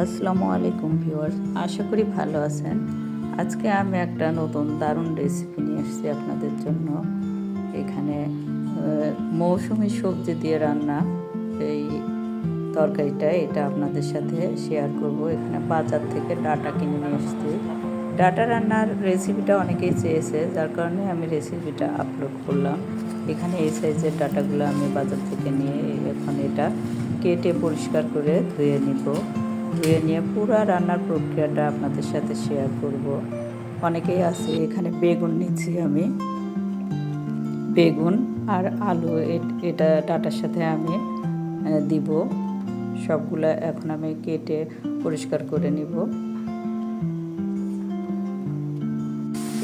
আসসালামু আলাইকুম ভিউয়ার্স, আশা করি ভালো আছেন। আজকে আমি একটা নতুন দারুণ রেসিপি নিয়ে এসেছি আপনাদের জন্য। এখানে মৌসুমি সবজি দিয়ে রান্না এই তরকারিটা, এটা আপনাদের সাথে শেয়ার করব। এখানে বাজার থেকে ডাটা কিনে নিয়ে এসেছি ডাটা রান্নার রেসিপিটা অনেকেই চেয়েছে, যার কারণে আমি রেসিপিটা আপলোড করলাম। এখানে এই সাইজের ডাটাগুলো আমি বাজার থেকে নিয়ে এখন এটা কেটে পরিষ্কার করে ধুয়ে নিব। ধুয়ে নিয়ে পুরো রান্নার প্রক্রিয়াটা আপনাদের সাথে শেয়ার করব। অনেকেই আছে, এখানে বেগুন নিচ্ছি আমি। বেগুন আর আলু, এটা ডাটার সাথে আমি দিব। সবগুলো এখন আমি কেটে পরিষ্কার করে নিব।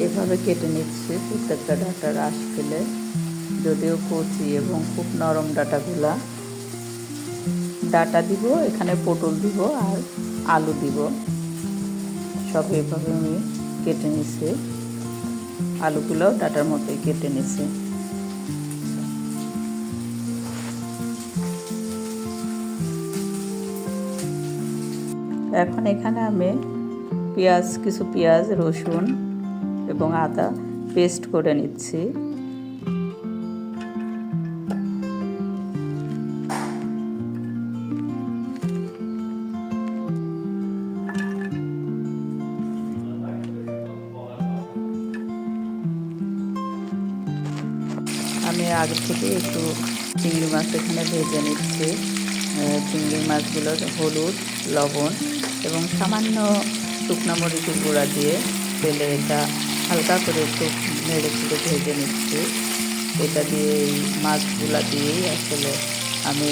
এভাবে কেটে নিচ্ছি, প্রত্যেকটা ডাটার আশ ফেলে। যদিও কচি এবং খুব নরম ডাটাগুলা। ডাটা দিব, এখানে পটল দিব আর আলু দিব। সব এভাবে আমি কেটে নিছি। আলুগুলো ডাটার মতোই কেটে নিছি। এখন এখানে আমি পেঁয়াজ, কিছু পেঁয়াজ, রসুন এবং আদা পেস্ট করে নিচ্ছি। আমি আগে থেকে একটু চিংড়ি মাছ এখানে ভেজে নিচ্ছি। চিংড়ি মাছগুলো হলুদ, লবণ এবং সামান্য শুকনো মরিচের গুঁড়া দিয়ে তেলে এটা হালকা করে একটু নেড়ে চেড়ে ভেজে নিচ্ছি। এটা দিয়ে এই মাছগুলা দিয়েই আসলে আমি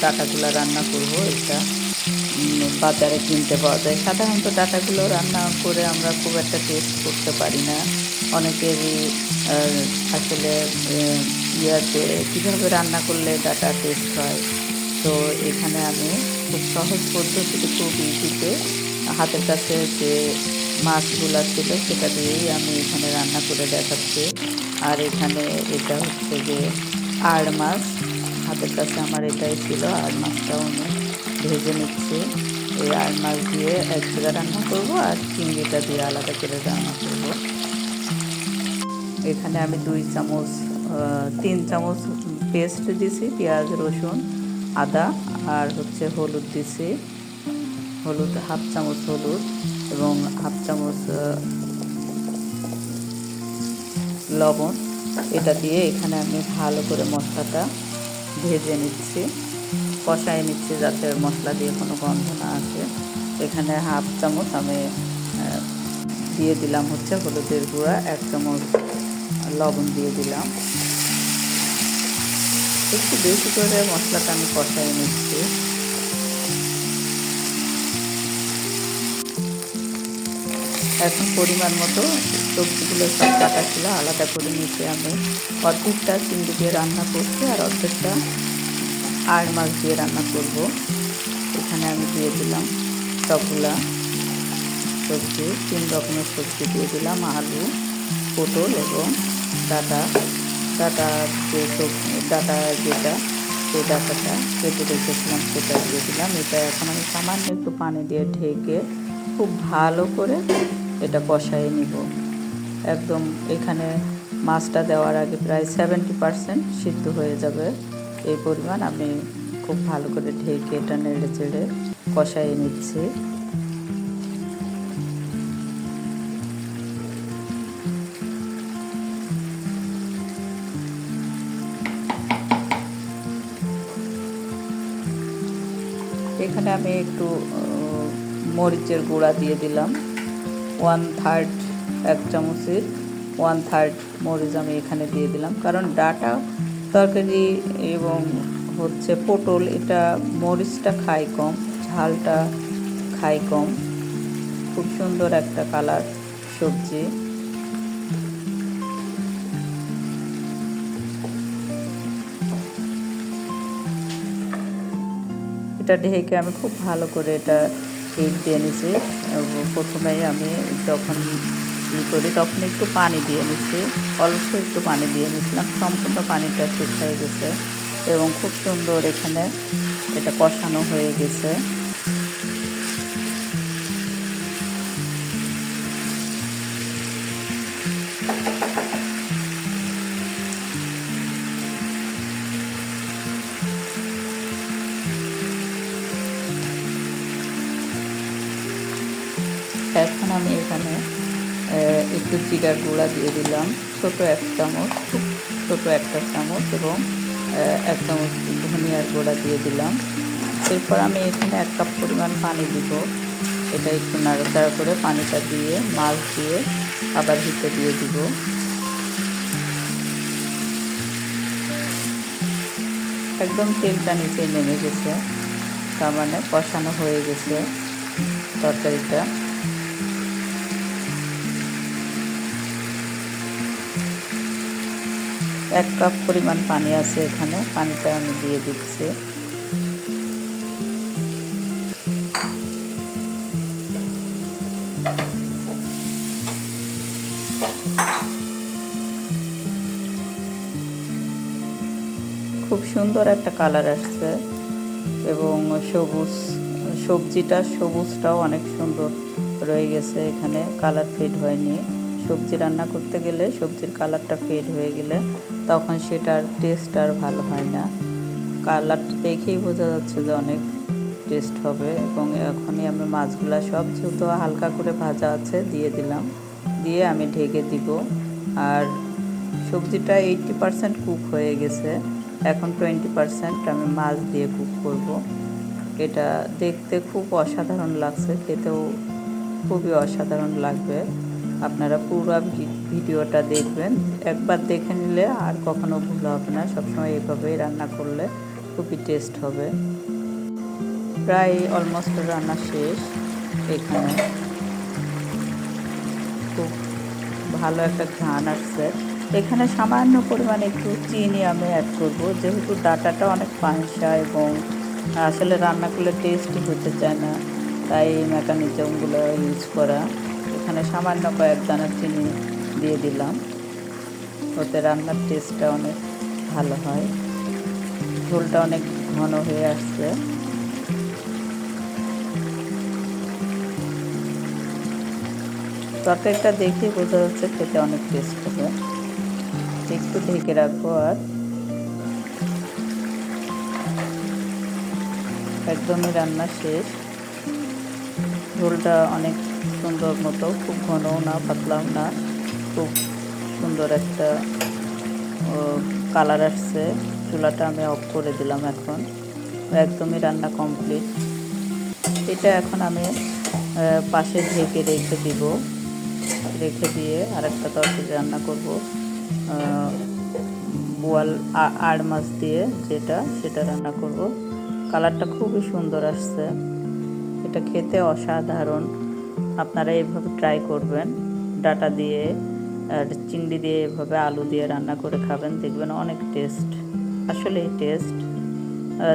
ডাটাগুলো রান্না করব। এটা বাজারে কিনতে পাওয়া যায়। সাধারণত ডাটাগুলো রান্না করে আমরা খুব একটা টেস্ট করতে পারি না। অনেকেরই আসলে ইয়াতে কীভাবে রান্না করলে ডাটা টেস্ট হয়। তো এখানে আমি খুব সহজ পদ্ধতিতে খুব ইজিতে হাতের কাছে যে মাছগুলো ছিল সেটা দিয়েই আমি এখানে রান্না করে দেখাচ্ছি। আর এখানে এটা হচ্ছে যে আড় মাছ, হাতের কাছে আমার এটাই ছিল, আড় মাছটাও আমি ভেজে নিচ্ছি। এই আড় মাছ দিয়ে এক জায়গায় রান্না করব আর চিংড়িটা দিয়ে আলাদা করে রান্না করব। এখানে আমি দুই চামচ তিন চামচ পেস্ট দিছি, পেঁয়াজ, রসুন, আদা, আর হচ্ছে হলুদ দিছি। হলুদ, হাফ চামচ হলুদ এবং হাফ চামচ লবণ। এটা দিয়ে এখানে আমি ভালো করে মশলাটা ভেজে নিচ্ছি, কষায় নিচ্ছি যাতে মশলা দিয়ে কোনো গন্ধ না আসে। এখানে হাফ চামচ আমি দিয়ে দিলাম হচ্ছে হলুদের গুঁড়া, এক চামচ লবণ দিয়ে দিলাম। একটু বেশি করে মশলাটা আমি কষাই নিচ্ছি। এখন পরিমাণ মতো সবজিগুলো সব কাটা ছিল, আলাদা করে নিচে আমি। অর্ধেকটা চিংড়ি দিয়ে রান্না করছি আর অর্ধেকটা আর মাছ দিয়ে রান্না করব। এখানে আমি দিয়ে দিলাম সবগুলা সবজি, তিন রকমের সবজি দিয়ে দিলাম, আলু, পটল এবং ডাটা ডাটা যে ডাটা যেটা, সেই ডাটাটা কেটে রেখেছিলাম সেটা দিয়ে দিলাম। এটা এখন আমি সামান্য একটু পানি দিয়ে ঢেকে খুব ভালো করে এটা কষায় নিব। একদম এখানে মাছটা দেওয়ার আগে প্রায় সেভেন্টি পারসেন্ট সিদ্ধ হয়ে যাবে। এই পরিমাণ আমি খুব ভালো করে ঢেকে এটা নেড়ে চেড়ে কষায় নিচ্ছি। এখানে আমি একটু মরিচের গুঁড়া দিয়ে দিলাম। ওয়ান থার্ড এক চামচের ওয়ান থার্ড মরিচ আমি এখানে দিয়ে দিলাম। কারণ ডাটা তরকারি এবং হচ্ছে পটল, এটা মরিচটা খায় কম, ঝালটা খায় কম। খুব সুন্দর একটা কালার সবজি। এটা ঢেকে আমি খুব ভালো করে এটা হিট দিয়ে নিছি। প্রথমেই আমি যখন ই করি তখন একটু পানি দিয়ে নিচ্ছি অল্প একটু পানি দিয়ে নিয়েছিলাম সম্পূর্ণ পানিটা ঠিক হয়ে গেছে। এবং খুব সুন্দর এখানে এটা কষানো হয়ে গেছে। একটু জিরার গুঁড়া দিয়ে দিলাম, ছোট এক চামচ, ছোট একটা চামচ এবং এক চামচ ধনিয়ার গুঁড়া দিয়ে দিলাম। এরপর আমি এখানে এক কাপ পরিমাণ পানি দিব। এটা একটু নাড়াচাড়া করে পানিটা দিয়ে মাছ দিয়ে আবার হিতে দিয়ে দিব। একদম তেলটা নিচে নেমে গেছে, তার মানে কষানো হয়ে গেছে তরকারিটা। এক কাপ পরিমাণ পানি আছে এখানে। পানিটা আমি দিয়ে দিচ্ছি। খুব সুন্দর একটা কালার আসছে এবং সবুজ, সবজিটা, সবুজটাও অনেক সুন্দর রয়ে গেছে এখানে। কালার ফেড হয়নি। সবজি রান্না করতে গেলে সবজির কালারটা ফেড হয়ে গেলে তখন সেটার টেস্ট আর ভালো হয় না। কালারটা দেখেই বোঝা যাচ্ছে যে অনেক টেস্ট হবে এবং এখনই আমি মাছগুলা সব যেহেতু হালকা করে ভাজা আছে, দিয়ে দিলাম। দিয়ে আমি ঢেকে দিব। আর সবজিটা এইটটি পারসেন্ট কুক হয়ে গেছে। এখন টোয়েন্টি পারসেন্ট আমি মাছ দিয়ে কুক করব। এটা দেখতে খুব অসাধারণ লাগছে, খেতেও খুবই অসাধারণ লাগবে। আপনারা পুরো ভিডিওটা দেখবেন। একবার দেখে নিলে আর কখনো ভুল হবে না। সবসময় এইভাবেই রান্না করলে খুবই টেস্ট হবে। প্রায় অলমোস্ট রান্না শেষ এখানে। খুব ভালো একটা ঘ্রাণ আসছে। এখানে সামান্য পরিমাণে একটু চিনি আমি অ্যাড করব। যেহেতু ডাটাটা অনেক পাঁচা এবং আসলে রান্না করলে টেস্টই হতে চায় না, তাই মেকানিজমগুলো ইউজ করা। এখানে সামান্য কয়েক দানা চিনি দিয়ে দিলাম। ওতে রান্নার টেস্টটা অনেক ভালো হয়। ঝোলটা অনেক ঘন হয়ে আসছে। তরকারিটা দেখেই বোঝা যাচ্ছে খেতে অনেক টেস্ট হবে। একটু ঢেকে রাখব আর। একদমই রান্না শেষ। ঝোলটা অনেক সুন্দর মতো, খুব ঘনও না, পাতলাও না, খুব সুন্দর একটা কালার আসছে। চুলাটা আমি অফ করে দিলাম এখন। একদমই রান্না কমপ্লিট। এটা এখন আমি পাশে ঢেকে রেখে দিব। রেখে দিয়ে আরেকটা তরকারি রান্না করব। বোয়াল আড় মাছ দিয়ে যেটা, সেটা রান্না করব। কালারটা খুবই সুন্দর আসছে। এটা খেতে অসাধারণ। আপনারা এইভাবে ট্রাই করবেন। ডাটা দিয়ে, আর চিংড়ি দিয়ে এভাবে আলু দিয়ে রান্না করে খাবেন, দেখবেন অনেক টেস্ট আসলে টেস্ট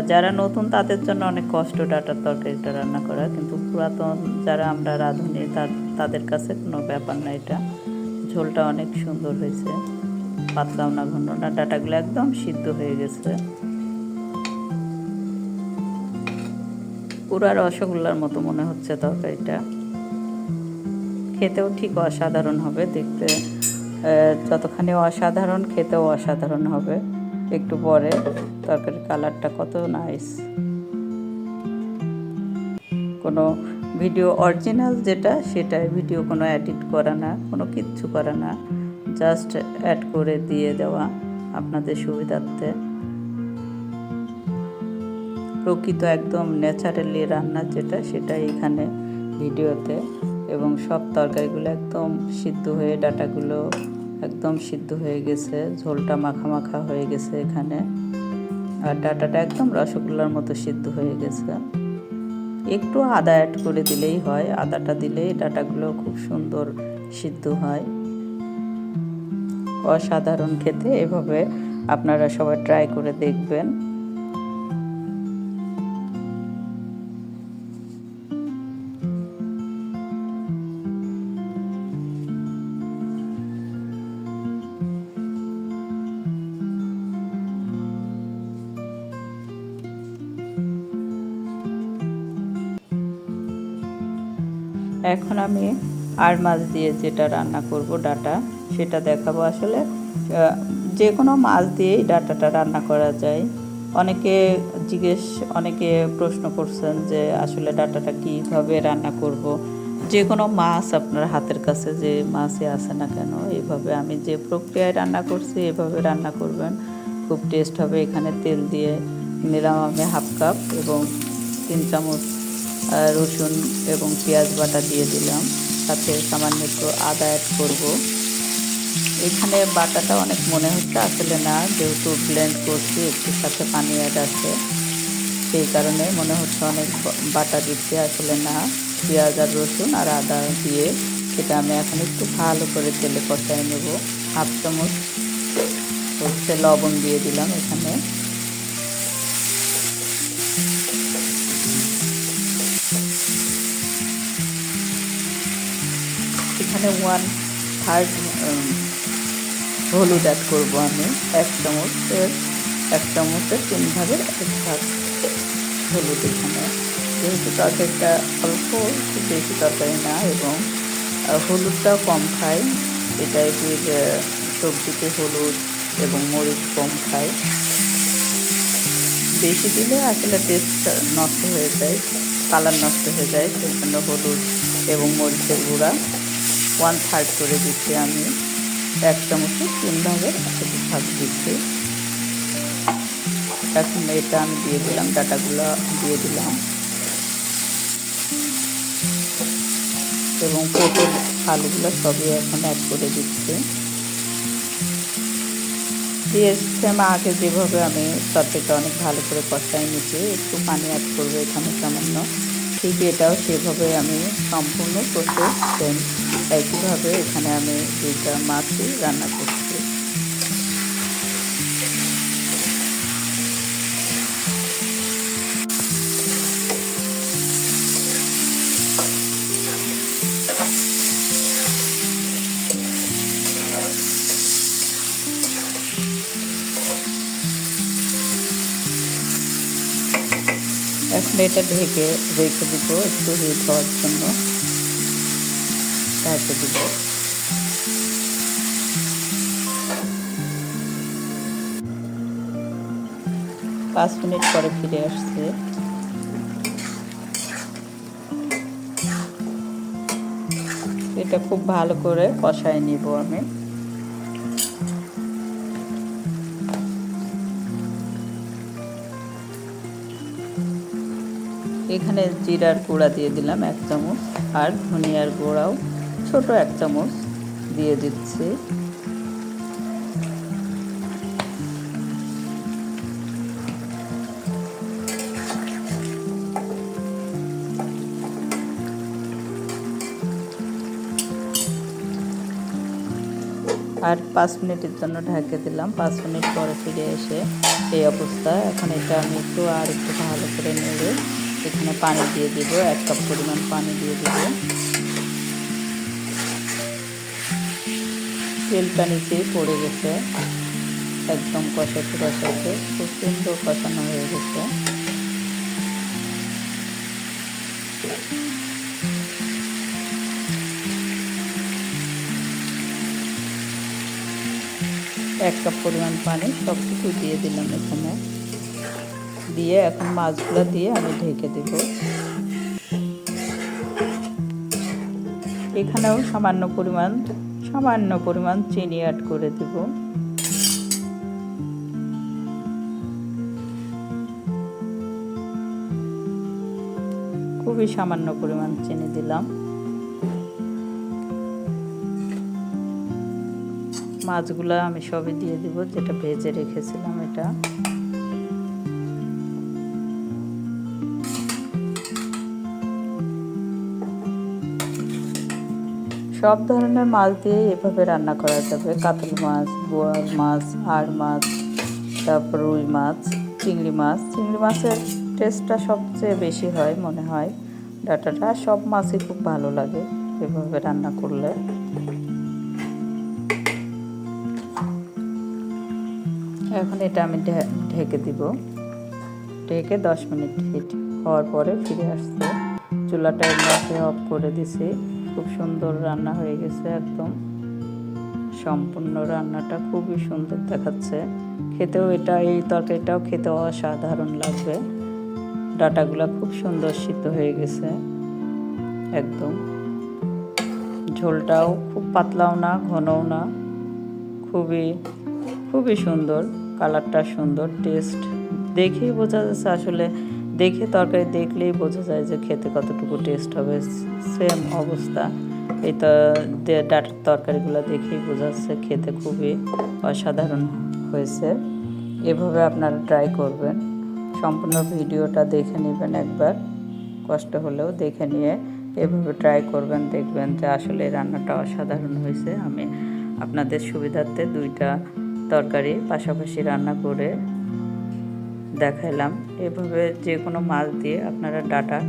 যারা নতুন তাদের জন্য অনেক কষ্ট ডাটার তরকারিটা রান্না করা, কিন্তু পুরাতন যারা আমরা রাঁধুনি তাদের কাছে কোনো ব্যাপার না এটা। ঝোলটা অনেক সুন্দর হয়েছে। পাতলাও না ঘন, না, ডাটাগুলো একদম সিদ্ধ হয়ে গেছে। পুরা রসগোল্লার মতো মনে হচ্ছে তরকারিটা। খেতেও ঠিক অসাধারণ হবে, দেখতে যতখানি অসাধারণ, খেতেও অসাধারণ হবে। একটু পরে তরকারির কালারটা কত নাইস কোনো ভিডিও অরিজিনাল যেটা সেটাই ভিডিও কোনো এডিট করা না, কোনো কিচ্ছু করা না। জাস্ট অ্যাড করে দিয়ে দেওয়া আপনাদের সুবিধার্থে। প্রকৃত একদম ন্যাচারালি রান্না যেটা সেটা এখানে ভিডিওতে এবং সব তরকারিগুলো একদম সিদ্ধ হয়ে, ডাটাগুলো একদম সিদ্ধ হয়ে গেছে। ঝোলটা মাখা মাখা হয়ে গেছে এখানে। আর ডাটাটা একদম রসগোল্লার মতো সিদ্ধ হয়ে গেছে। একটু আদা অ্যাড করে দিলেই হয়। আদাটা দিলেই ডাটাগুলো খুব সুন্দর সিদ্ধ হয়। অসাধারণ খেতে। এভাবে আপনারা সবাই ট্রাই করে দেখবেন। এখন আমি আর মাছ দিয়ে যেটা রান্না করব, ডাটা, সেটা দেখাবো আসলে। যে কোনো মাছ দিয়েই ডাটাটা রান্না করা যায়। অনেকে জিজ্ঞেস, অনেকে প্রশ্ন করছেন যে আসলে ডাটাটা কীভাবে রান্না করব। যে কোনো মাছ আপনার হাতের কাছে যে মাছই আসে না কেন এইভাবে আমি যে প্রক্রিয়ায় রান্না করছি, এভাবে রান্না করবেন। খুব টেস্ট হবে এখানে তেল দিয়ে। নিলাম আমি হাফ কাপ এবং তিন চামচ রসুন এবং পেঁয়াজ বাটা দিয়ে দিলাম। সাথে সামান্য একটু আদা অ্যাড করব। এখানে বাটাটা অনেক মনে হচ্ছে আসলে না, যেহেতু ব্লেন্ড করছি, একটু সাথে পানি অ্যাড আছে। সেই কারণে মনে হচ্ছে অনেক বাটা দিচ্ছে আসলে না। পেঁয়াজ আর রসুন আর আদা দিয়ে সেটা আমি এখন একটু ভালো করে তেলে কষাই নেব। হাফ চামচ হচ্ছে লবণ দিয়ে দিলাম এখানে। এখানে ওয়ান থার্ড হলুদ অ্যাড করব আমি। এক চামচের এক চামচের তিন ভাগের এক ভাগ হলুদ এখানে। যেহেতু তরকারিটা অল্প, খুব বেশি তরকারি না এবং হলুদটাও কম খাই। এই টাইপের সবজিতে হলুদ এবং মরিচ কম খাই। বেশি দিলে আসলে টেস্ট নষ্ট হয়ে যায় কালার নষ্ট হয়ে যায়, সেই জন্য হলুদ এবং মরিচের গুঁড়া। ওয়ান থার্ড করে দিচ্ছি আমি। এক চামচে তিন ভাগের এক ভাগ দিচ্ছি। এখন এটা আমি দিয়ে দিলাম, ডাটাগুলো দিয়ে দিলাম। এবং পটল আলুগুলো সবই এখন অ্যাড করে দিচ্ছি। দিয়ে সেম আগে যেভাবে আমি তরকারিটা অনেক ভালো করে কষাই নিচ্ছি একটু পানি অ্যাড করব এখানে সামান্য। ঠিক এটাও সেভাবে আমি সম্পূর্ণ করতে সেম একইভাবে এখানে আমি দুইটা মাছই রান্না করছি। এটা ঢেকে রেখে দিব একটু হিট হওয়ার জন্য। ঢেকে দিব। পাঁচ মিনিট পরে ফিরে আসছে। এটা খুব ভালো করে কষায় নিব আমি। এখানে জিরার গুঁড়া দিয়ে দিলাম এক চামচ, আর ধনিয়ার গুঁড়াও ছোট এক চামচ দিয়ে দিচ্ছি। আর পাঁচ মিনিটের জন্য ঢাকে দিলাম। পাঁচ মিনিট পরে ফিরে এসে এই অবস্থা এখন এটা আমি একটু আর একটু ভালো করে নেড়ে এখানে পানি দিয়ে দিব, এক কাপ পরিমাণ পানি দিয়ে দিব। তেলটা নিচেই পড়ে গেছে, একদম কষাতে কষাতে, খুব সুন্দর কষানো হয়ে গেছে। এক কাপ পরিমাণ পানি সব কিছু দিয়ে দিলাম এখানে। দিয়ে এখন মাছগুলো দিয়ে আমি ঢেকে দেব। এখানেও সামান্য পরিমাণ সামান্য পরিমাণ চিনি অ্যাড করে দেব। খুবই সামান্য পরিমাণ চিনি দিলাম। মাছগুলো আমি সবই দিয়ে দিব, যেটা ভেজে রেখেছিলাম এটা। সব ধরনের মাছ দিয়ে এভাবে রান্না করা যাবে। কাতল মাছ, বোয়াল মাছ, আড় মাছ, তারপর রুই মাছ, চিংড়ি মাছ। চিংড়ি মাছের টেস্টটা সবচেয়ে বেশি হয় মনে হয়। ডাটাটা সব মাছই খুব ভালো লাগে এভাবে রান্না করলে। এখন এটা আমি ঢেকে দিব। ঢেকে দশ মিনিট হিট হওয়ার পরে ফিরে আসছে। চুলাটা অফ করে দিছি। খুব সুন্দর রান্না হয়ে গেছে একদম। সম্পূর্ণ রান্নাটা খুবই সুন্দর দেখাচ্ছে। খেতেও এটা, এই তরকারিটাও খেতে অসাধারণ লাগবে। ডাটাগুলো খুব সুন্দর সিদ্ধ হয়ে গেছে। একদম। ঝোলটাও খুব পাতলাও না, ঘনও না। খুবই খুবই সুন্দর। কালারটা সুন্দর, টেস্ট। দেখেই বোঝা যাচ্ছে আসলে দেখে তরকারি দেখলেই বোঝা যায় যে খেতে কতটুকু টেস্ট হবে। সেম অবস্থা। এই ডাটার তরকারিগুলো দেখেই বোঝা যাচ্ছে খেতে খুবই অসাধারণ হয়েছে। এভাবে আপনারা ট্রাই করবেন। সম্পূর্ণ ভিডিওটা দেখে নেবেন একবার। কষ্ট হলেও দেখে নিয়ে এভাবে ট্রাই করবেন, দেখবেন যে আসলে রান্নাটা অসাধারণ হয়েছে। আমি আপনাদের সুবিধার্থে দুইটা তরকারি পাশাপাশি রান্না করে দেখাইলাম। এভাবে যে কোনো মাছ দিয়ে আপনারা ডাটা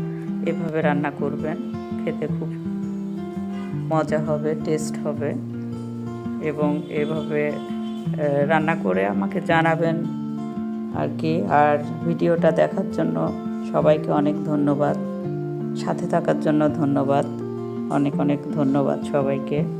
এভাবে রান্না করবেন। খেতে খুব মজা হবে টেস্ট হবে এবং এভাবে রান্না করে আমাকে জানাবেন আর কি। আর ভিডিওটা দেখার জন্য সবাইকে অনেক ধন্যবাদ। সাথে থাকার জন্য ধন্যবাদ। অনেক অনেক ধন্যবাদ সবাইকে।